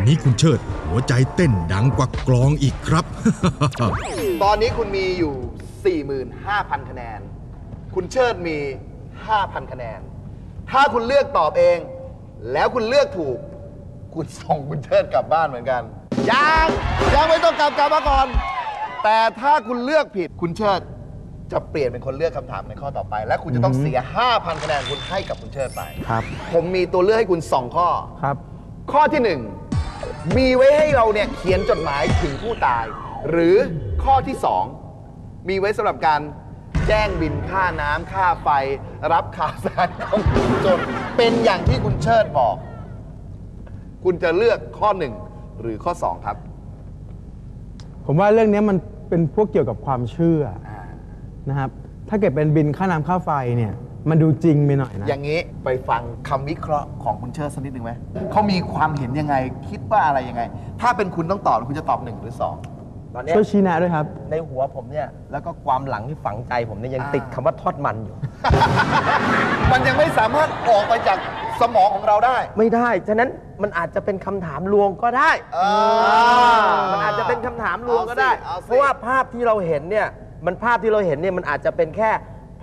อนนี้คุณเชิดหัวใจเต้นดังกว่ากลองอีกครับ ตอนนี้คุณมีอยู่ 45,000 คะแนน คุณเชิดมี 5,000 คะแนน ถ้าคุณเลือกตอบเอง แล้วคุณเลือกถูก คุณส่งคุณเชิดกลับบ้านเหมือนกัน ยังยังไม่ต้องกลับกลับมาก่อน แต่ถ้าคุณเลือกผิดคุณเชิดจะเปลี่ยนเป็นคนเลือกคำถามในข้อต่อไป และคุณจะต้องเสีย 5,000 คะแนนคุณให้กับคุณเชิดไป ครับ ผมมีตัวเลือกให้คุณ 2 ข้อ ครับ ข้อที่ 1 มีไว้ให้เราเนี่ยเขียนจดหมายถึงผู้ตาย หรือข้อที่ 2 มีไว้สำหรับการแจ้งบินค่าน้ำค่าไฟ รับข่าวสารของคุณจน เป็นอย่างที่คุณเชิดบอก คุณจะเลือกข้อ 1 หรือข้อ 2 ครับ ผมว่าเรื่องนี้มันเป็นพวกเกี่ยวกับความเชื่อนะครับ ถ้าเกิดเป็นบินค่าน้ำค่าไฟเนี่ย มันดูจริงไปหน่อยนะ อย่างนี้ไปฟังคำวิเคราะห์ของคุณเชิดสักนิดหนึ่งไหมเขามีความเห็นยังไงคิดว่าอะไรยังไง ถ้าเป็นคุณต้องตอบคุณจะตอบหนึ่งหรือสองตอนเนี้ยช่วยชี้แนะด้วยครับ ในหัวผมเนี่ย แล้วก็ความหลังที่ฝังใจผมเนี่ยยังอ่าติดคำว่าทอดมันอยู่ มันยังไม่สามารถออกไปจากสมองของเราได้ ไม่ได้ ฉะนั้นมันอาจจะเป็นคำถามลวงก็ได้อ่ามันอาจจะเป็นคำถามลวงก็ได้ เอาสิเอาสิ เพราะว่าภาพที่เราเห็นเนี่ย มันภาพที่เราเห็นเนี่ยมันอาจจะเป็นแค่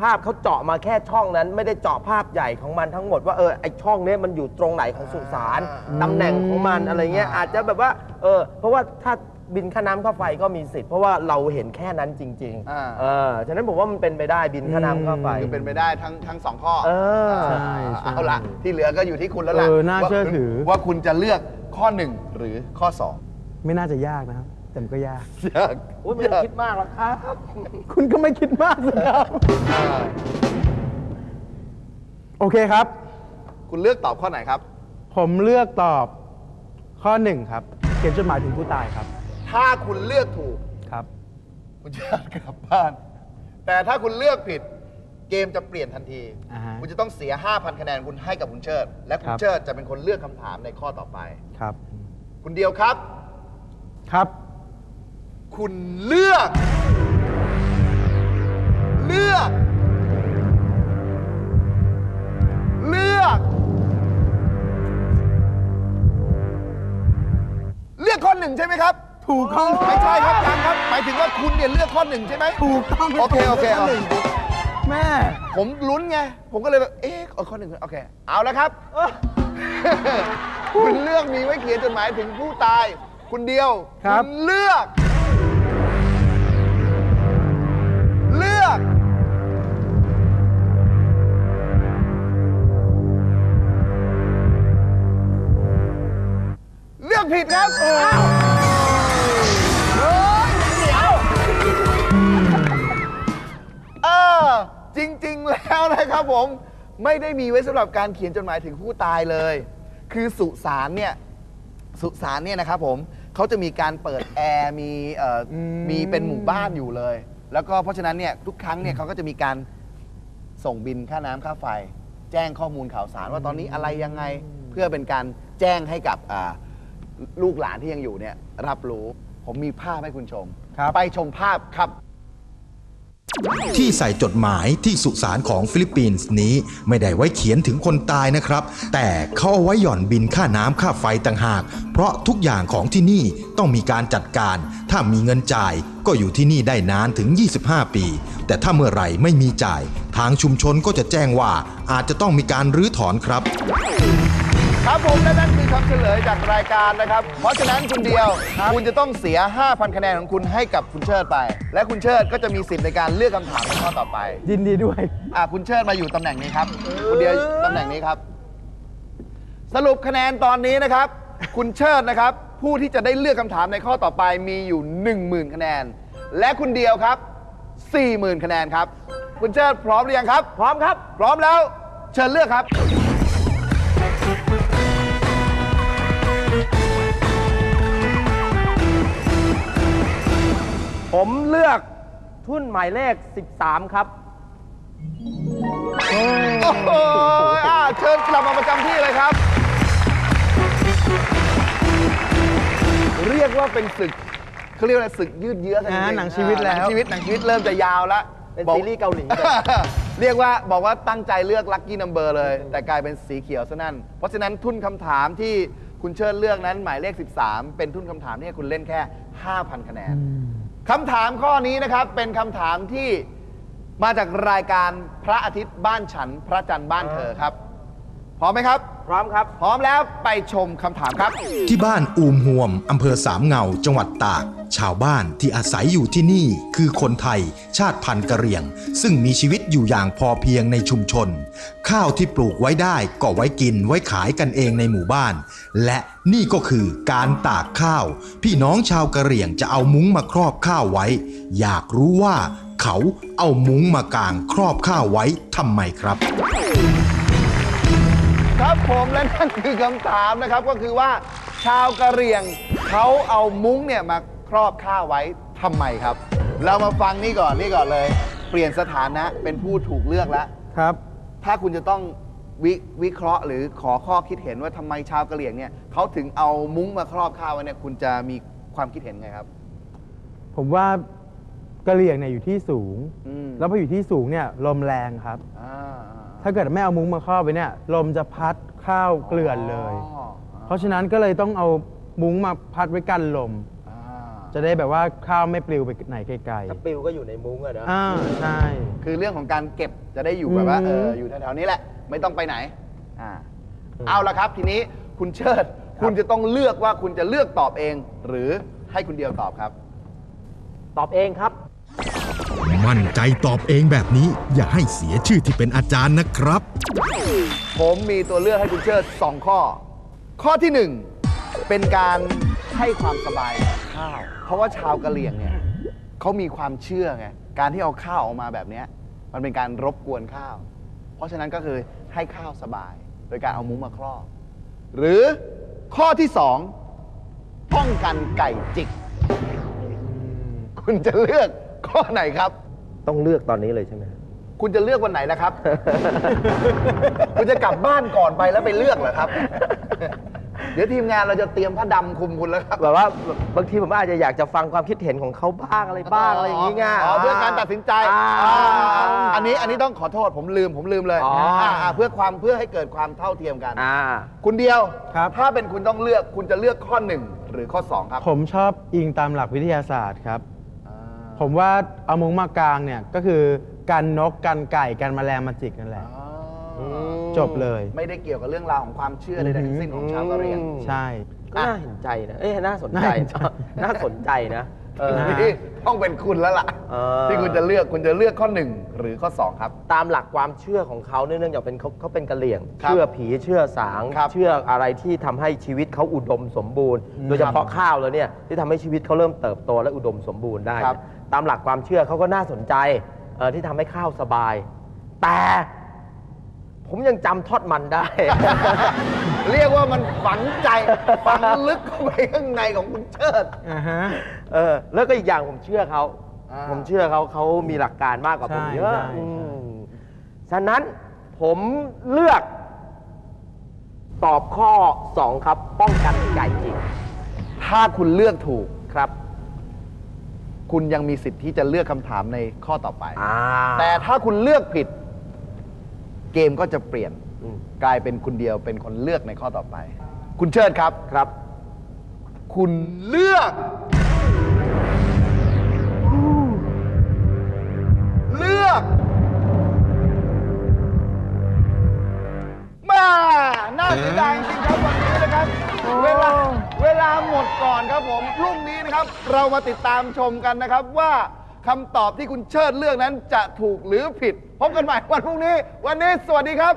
ภาพเขาเจาะมาแค่ช่องนั้น ไม่ได้เจาะภาพใหญ่ของมันทั้งหมดว่าเออไอช่องเนี้ยมันอยู่ตรงไหนของสุสานตำแหน่งของมันอะไรเงี้ยอาจจะแบบว่าเออเพราะว่าถ้าบินค่าน้ำค่าไฟก็มีสิทธิ์เพราะว่าเราเห็นแค่นั้นจริงอ่า ๆเออฉะนั้นผมว่ามันเป็นไปได้บินค่าน้ำค่าไฟ คือเป็นไปได้ทั้งทั้งสองข้อเออใช่ใช่เอาละที่เหลือก็อยู่ที่คุณแล้วล่ะเออน่าเชื่อถือ ว่าว่าคุณจะเลือกข้อหนึ่งหรือข้อสอง ไม่น่าจะยากนะครับ แต่มันก็ยาก ยากโอ้ยไม่ต้องคิดมากหรอกครับ คุณก็ไม่คิดมากสิครับ อ่าโอเคครับ คุณเลือกตอบข้อไหนครับ ผมเลือกตอบข้อหนึ่งครับ เขียนจดหมายถึงผู้ตายครับ ถ้าคุณเลือกถูก ครับ คุณจะกลับบ้าน แต่ถ้าคุณเลือกผิด เกมจะเปลี่ยนทันที อ่าฮะคุณจะต้องเสีย 5,000 คะแนนคุณให้กับคุณเชิด และคุคณรับเชิดจะเป็นคนเลือกคำถามในข้อต่อไป ครับ คุณเดียวครับ ครับ คุณเลือก เลือก เลือก เลือกข้อหนึ่งใช่ไหมครับ ถูกต้องไม่ใช่ครับยังครับ หมายถึงว่าคุณเนี่ยเลือกข้อหนึ่งใช่ไหม ถูกต้องโอเคโอเคข้อหนึ่งแม่ ผมลุ้นไง ผมก็เลยแบบเอ๊ะเอาข้อหนึ่งโอเค เอาแล้วครับ คุณเลือกมีไว้เขียนจดหมายถึงผู้ตาย คุณเดียว ครับณเลือก ผิดครับอ้าวเฮ้ยเดี๋ยวเออจริง ๆ แล้วนะครับผม ไม่ได้มีไว้สำหรับการเขียนจดหมายถึงผู้ตายเลย คือสุสานเนี่ย สุสานเนี่ยนะครับผมเขาจะมีการเปิดแอร์มีเอ่ออมีเป็นหมู่บ้านอยู่เลย แล้วก็เพราะฉะนั้นเนี่ยทุกครั้งเนี่ยเขาก็จะมีการส่งบินค่าน้ำค่าไฟ แจ้งข้อมูลข่าวสารว่าตอนนี้อะไรยังไงเพื่อเป็นการแจ้งให้กับอ่า ลูกหลานที่ยังอยู่เนี่ยรับรู้ ผมมีภาพให้คุณชมครับไปชมภาพครับที่ใส่จดหมายที่สุสานของฟิลิปปินส์นี้ไม่ได้ไว้เขียนถึงคนตายนะครับ แต่เขาเอาไว้หย่อนบินค่าน้ำค่าไฟต่างหาก เพราะทุกอย่างของที่นี่ต้องมีการจัดการ ถ้ามีเงินจ่ายก็อยู่ที่นี่ได้นานถึง 25 ปี แต่ถ้าเมื่อไหร่ไม่มีจ่าย ทางชุมชนก็จะแจ้งว่าอาจจะต้องมีการรื้อถอนครับ ครับผมและนั่นคือคำเฉลยจากรายการนะครับ เพราะฉะนั้นคุณเดียว คุณจะต้องเสีย 5,000 คะแนนของคุณให้กับคุณเชิดไป และคุณเชิดก็จะมีสิทธิ์ในการเลือกคำถามในข้อต่อไปยินดีด้วย อะคุณเชิดมาอยู่ตำแหน่งนี้ครับ คุณเดียวตำแหน่งนี้ครับ สรุปคะแนนตอนนี้นะครับ คุณเชิดนะครับ ผู้ที่จะได้เลือกคำถามในข้อต่อไปมีอยู่ 10,000 คะแนน และคุณเดียวครับ 40,000 คะแนนครับ คุณเชิดพร้อมหรือยังครับ พร้อมครับ พร้อมแล้ว เชิญเลือกครับ ผมเลือกทุ่นหมายเลข 13 ครับ โอ้โหอะเชิญกลับมาประจำที่เลยครับ เรียกว่าเป็นศึกเขาเรียกว่าอะไรศึกยืดเยื้อกันจริอ่าๆหนังชีวิตแล้ว หนังชีวิตหนังชีวิตเริ่มจะยาวแล้วเป็นบอก ซีรีส์เกาหลี เรียกว่าบอกว่าตั้งใจเลือกลัคกี้นัมเบอร์เลย แต่กลายเป็นสีเขียวซะนั่น เพราะฉะนั้นทุนคำถามที่คุณเชิญเลือกนั้นหมายเลข 13 เป็นทุนคำถามที่ให้คุณเล่นแค่ 5,000 คะแนน คำถามข้อนี้นะครับเป็นคำถามที่มาจากรายการพระอาทิตย์บ้านฉัน พระจันทร์บ้านเธอครับ พร้อมไหมครับ พร้อมครับ พร้อมแล้วไปชมคำถามครับ ที่บ้านอูมหวมอำเภอสามเงาจังหวัดตาก ชาวบ้านที่อาศัยอยู่ที่นี่คือคนไทย ชาติพันธุ์กะเหรี่ยง ซึ่งมีชีวิตอยู่อย่างพอเพียงในชุมชน ข้าวที่ปลูกไว้ได้ก็ไว้กินไว้ขายกันเองในหมู่บ้าน และนี่ก็คือการตากข้าว พี่น้องชาวกะเหรี่ยงจะเอามุ้งมาครอบข้าวไว้ อยากรู้ว่าเขาเอามุ้งมากางครอบข้าวไว้ทำไมครับ ครับผมและนั่นคือคำถามนะครับก็คือว่า ชาวกะเหรี่ยงเขาเอามุ้งเนี่ยมาครอบข้าวไว้ทำไมครับ เรามาฟังนี่ก่อนนี่ก่อนเลย เปลี่ยนสถานะเป็นผู้ถูกเลือกแล้ว ครับ ถ้าคุณจะต้องวิวิเคราะห์หรือขอข้อคิดเห็นว่าทำไมชาวกะเหรี่ยงเนี่ยเขาถึงเอามุ้งมาครอบข้าวไว้เนี่ยคุณจะมีความคิดเห็นไงครับ ผมว่ากะเหรี่ยงเนี่ยอยู่ที่สูง อืมแล้วพออยู่ที่สูงเนี่ยลมแรงครับ อ่า ถ้าเกิดไม่เอามุ้งมาครอบไว้เนี่ยลมจะพัดข้าวเกลื่อนเลย อ๋อเพราะฉะนั้นก็เลยต้องเอามุ้งมาพัดไว้กันลม อ่าจะได้แบบว่าข้าวไม่ปลิวไปไหนไกลถ้าปิวก็อยู่ในมุ้งอะนะ ๆอ่าใช่ คือเรื่องของการเก็บจะได้อยู่แบบว่าอืมเอออยู่แถวๆนี้แหละ ไม่ต้องไปไหนอ่าเอาละครับทีนี้คุณเชิด คุณจะต้องเลือกว่าคุณจะเลือกตอบเอง หรือให้คุณเดียวตอบครับ ตอบเองครับ มั่นใจตอบเองแบบนี้อย่าให้เสียชื่อที่เป็นอาจารย์นะครับ ผมมีตัวเลือกให้คุณเชิด2ข้อ ข้อที่1เป็นการให้ความสบายข้าว เพราะว่าชาวกะเหรี่ยงเนี่ยเขามีความเชื่อไงการที่เอาข้าวออกมาแบบนี้มันเป็นการรบกวนข้าว เพราะฉะนั้นก็คือให้ข้าวสบาย โดยการเอามุ้งมาครอบหรือข้อที่2ป้องกันไก่จิก คุณจะเลือก ข้อไหนครับ ต้องเลือกตอนนี้เลยใช่ไหมคุณจะเลือกวันไหนล่ะครับ คุณจะกลับบ้านก่อนไปแล้วไปเลือกเหรอครับ เดี๋ยวทีมงานเราจะเตรียมผ้าดำคลุมคุณแล้วครับ แบบว่าบางทีผมอาจจะอยากจะฟังความคิดเห็นของเขาบ้างอะไรบ้างอะไรอย่างงี้ไงอ๋อเพื่อการตัดสินใจอ่าอ่าอันนี้อันนี้ต้องขอโทษผมลืมผมลืมเลยอ๋ออ่าอ่าเพื่อความเพื่อให้เกิดความเท่าเทียมกันอ่าคุณเดียวครับถ้าเป็นคุณต้องเลือกคุณจะเลือกข้อหนึ่งหรือข้อสองครับ ผมชอบอิงตามหลักวิทยาศาสตร์ครับอ่า ผมว่าเอามุ้งมากางเนี่ยก็คือกันนกกันไก่กันแมลงมาจิกนั่นแหละ อ๋อจบเลย ไม่ได้เกี่ยวกับเรื่องราวของความเชื่อใดๆทั้งสิ้นของชาวกะเหรี่ยงอืมใช่ ก็น่าเห็นใจนะ เอ้ยน่าสนใจ น่าเห็นใจ น่าสนใจนะ เออนะนี่ต้องเป็นคุณแล้วล่ะ เออ ที่คุณจะเลือกคุณจะเลือกข้อหนึ่งหรือข้อสองครับ ตามหลักความเชื่อของเขาเนี่ยเนื่องจากเป็นเขาเขาเป็นกะเหรี่ยง ครับเชื่อผีเชื่อสาง ครับ เชื่ออะไรที่ทำให้ชีวิตเขาอุดมสมบูรณ์ โดยเฉพาะข้าวแล้วเนี่ยที่ทำให้ชีวิตเขาเริ่มเติบโตและอุดมสมบูรณ์ได้ครับ ตามหลักความเชื่อเขาก็น่าสนใจเออที่ทำให้ข้าวสบาย แต่ ผมยังจำทอดมันได้ เรียกว่ามันฝังใจ ฝังลึกเข้าไปข้างในของคุณเชิด อ่าฮะ เออ แล้วก็อีกอย่างผมเชื่อเขา อ่า ผมเชื่อเขาเขามีหลักการมากกว่าผมใช่เยอะใช่ อืใช่มฉะนั้นผมเลือก ตอบข้อ 2 ครับ ป้องกันไก่จิกถ้าคุณเลือกถูกครับ คุณยังมีสิทธิ์ที่จะเลือกคำถามในข้อต่อไป อ่า แต่ถ้าคุณเลือกผิด เกมก็จะเปลี่ยนอืม กลายเป็นคุณเดียวเป็นคนเลือกในข้อต่อไป คุณเชิดครับครับ คุณเลือก เลือก มาน่าเสียดายจริงๆครับวันนี้นะครับ เวลาเวลาหมดก่อนครับผมพรุ่งนี้ นะครับ เรามาติดตามชมกันนะครับว่าคำตอบที่คุณเชิดเลือกนั้นจะถูกหรือผิด พบกันใหม่วันพรุ่งนี้ วันนี้สวัสดีครับ